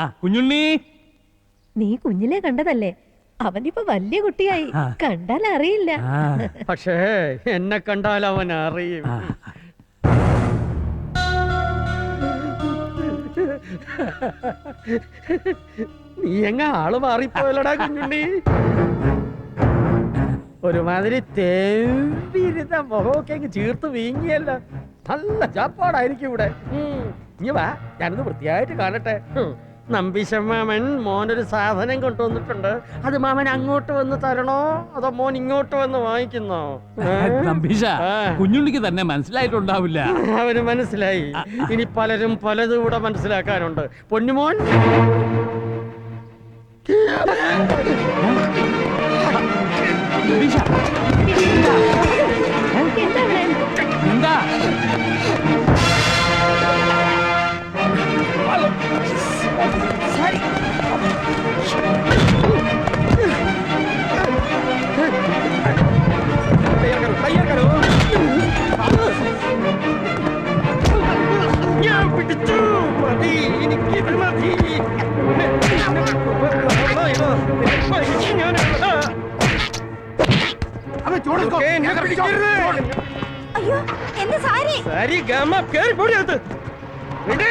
ആ. കുഞ്ഞുണ്ണി. നീ കുഞ്ഞിലെ കണ്ടതല്ലേ? അവനിപ്പോ വലിയ കുട്ടിയായി. കണ്ടാൽ അറിയില്ല. പക്ഷേ എന്നെ കണ്ടാൽ അവൻ അറിയും. നീ എങ്ങ ആൾ മാറിപ്പോയല്ലടാ കുഞ്ഞുണ്ണി? ഒരുമാതിരി തേവിരുന്ന മുഖമൊക്കെ അങ്ങ് ചീർത്ത് വീങ്ങിയല്ല. നല്ല ചാപ്പാടായിരിക്കും ഇവിടെ. ഇനി വാ. ഞാനൊന്ന് വൃത്തിയായിട്ട് കാണട്ടെ. ഉം. നമ്പീശൻ മാമൻ മോനൊരു സാധനം കൊണ്ടുവന്നിട്ടുണ്ട്. അത് മാമൻ അങ്ങോട്ട് വന്ന് തരണോ? അതോ മോൻ ഇങ്ങോട്ട് വന്ന് വാങ്ങിക്കുന്നോ? നമ്പീശ. കുഞ്ഞുണ്ണിക്ക് തന്നെ മനസ്സിലായിട്ടുണ്ടാവില്ല. അവന് മനസ്സിലായി. ഇനി പലരും പലതും കൂടെ മനസ്സിലാക്കാനുണ്ട്. പൊന്നുമോൻ? അയ്യോ എന്റെ സാരി. സാരി ഗമ കേറി പൊടിയത് വിട്.